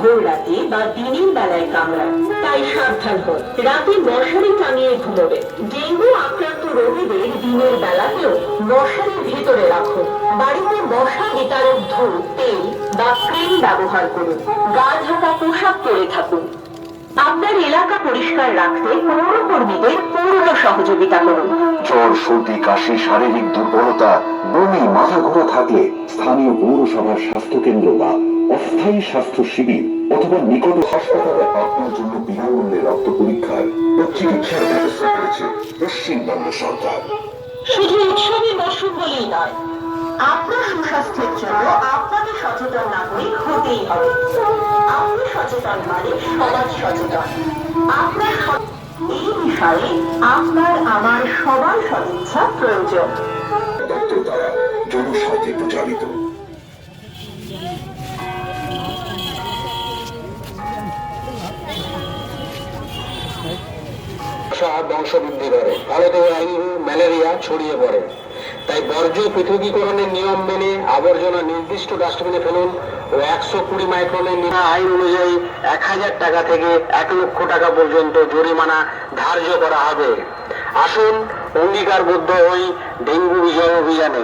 ভোর রাতে বা দিনের বেলায় কামড়ায়। তাই সাবধান হন। রাতে মশারি টাঙিয়ে ঘুমোবে ডেঙ্গু আক্রান্ত রোগীদের দিনের বেলাতেও মশারির ভিতরে রাখুন। বাড়িতে মশা বিতারক তেল বা ক্রিম ব্যবহার করুন। গা ঢাকা পোশাক পরে থাকুন। আপনার এলাকা পরিষ্কার রাখতে পৌরকর্মীদের পূর্ণ সহযোগিতা করুন। জ্বর, সর্দি, কাশি, শারীরিক দুর্বলতা, বমি, মাথা ঘোরা থাকলে স্থানীয় পৌরসভার স্বাস্থ্য কেন্দ্র বা অস্থায়ী স্বাস্থ্য শিবির অথবা নিকট হাসপাতালে আপনার জন্য বিনামূল্যে রক্ত পরীক্ষার ও চিকিৎসার ব্যবস্থা করেছে পশ্চিমবঙ্গ সরকার। শুধু উৎসবের মরশুম বলেই নয় আপনার সুস্বাস্থ্যের জন্য আপনাকে সচেতন নাগরিক হতেই হবে। আপনি সচেতন মানে সমাজ সচেতন। আপনার এই বিষয়ে আপনার আমার সবার সদিচ্ছা প্রয়োজন। দপ্তর দ্বারা জনস্বার্থে প্রচারিত। সব বংশবৃদ্ধি করে। ফলে ডেঙ্গু ম্যালেরিয়া ছড়িয়ে পড়ে। তাই বর্জ্য পৃথকীকরণের নিয়ম মেনে আবর্জনা নির্দিষ্ট ডাস্টবিনে ফেলুন ও একশো কুড়ি মাইক্রনের আইন অনুযায়ী এক হাজার টাকা থেকে এক লক্ষ টাকা পর্যন্ত জরিমানা ধার্য করা হবে। আসুন, অঙ্গীকারবদ্ধ হই ডেঙ্গু বিজয় অভিযানে।